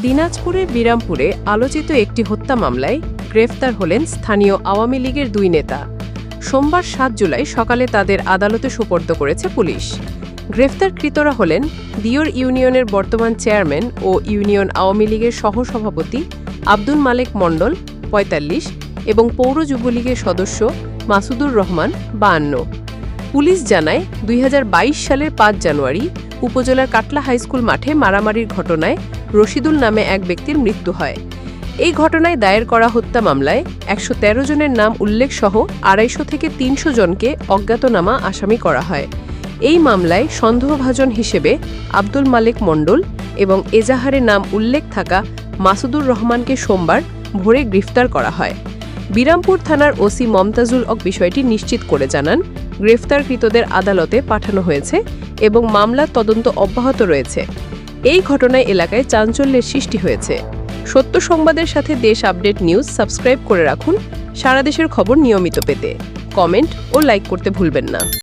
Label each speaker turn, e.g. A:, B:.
A: দিনাজপুরের বিরামপুরে আলোচিত একটি হত্যা মামলায় গ্রেফতার হলেন স্থানীয় আওয়ামী লীগের দুই নেতা। সোমবার সাত জুলাই সকালে তাদের আদালতে সোপর্দ করেছে পুলিশ। গ্রেফতারকৃতরা হলেন দিওর ইউনিয়নের বর্তমান চেয়ারম্যান ও ইউনিয়ন আওয়ামী লীগের সহসভাপতি আব্দুল মালেক মণ্ডল, পঁয়তাল্লিশ, এবং পৌর যুবলীগের সদস্য মাসুদুর রহমান, বায়ান্ন। পুলিশ জানায়, দুই হাজার বাইশ সালের পাঁচ জানুয়ারি উপজেলার কাটলা হাইস্কুল মাঠে মারামারির ঘটনায় রশিদুল নামে এক ব্যক্তির মৃত্যু হয়। এই ঘটনায় দায়ের করা হত্যা মামলায় একশো তেরো জনের নাম উল্লেখ সহ আড়াইশো থেকে তিনশো জনকে অজ্ঞাতনামা আসামি করা হয়। এই মামলায় সন্দেহভাজন হিসেবে আব্দুল মালেক মণ্ডল এবং এজাহারের নাম উল্লেখ থাকা মাসুদুর রহমানকে সোমবার ভোরে গ্রেফতার করা হয়। বিরামপুর থানার ওসি মমতাজুল হক বিষয়টি নিশ্চিত করে জানান গ্রেফতারকৃতদের আদালতে পাঠানো হয়েছে এবং মামলার তদন্ত অব্যাহত রয়েছে। এই ঘটনায় এলাকায় চাঞ্চল্যের সৃষ্টি হয়েছে। সত্য সংবাদের সাথে দেশ আপডেট নিউজ সাবস্ক্রাইব করে রাখুন। সারা দেশের খবর নিয়মিত পেতে কমেন্ট ও লাইক করতে ভুলবেন না।